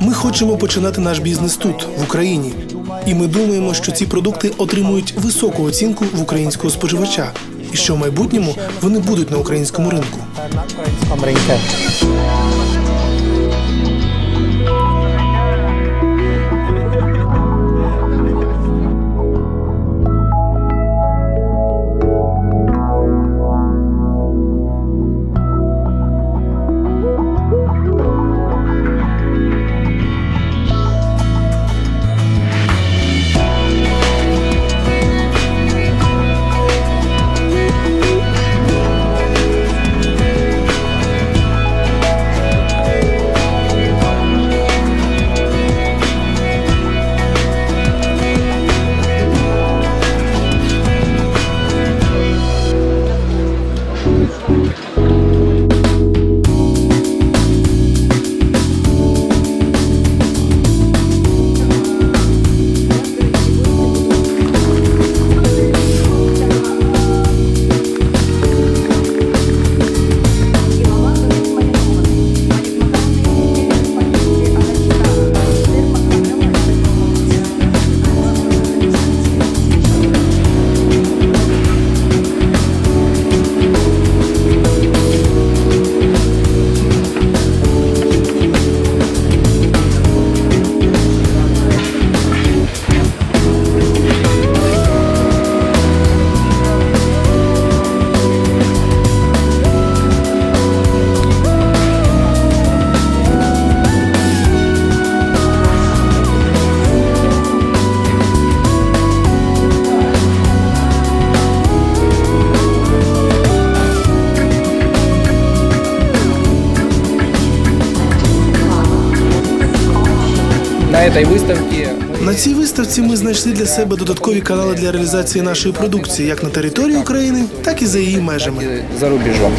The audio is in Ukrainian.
Ми хочемо починати наш бізнес тут, в Україні. І ми думаємо, що ці продукти отримують високу оцінку в українського споживача, і що в майбутньому вони будуть на українському ринку. На этой выставке На цій виставці ми знайшли для себе додаткові канали для реалізації нашої продукції як на території України, так і за її межами. мы за рубежом.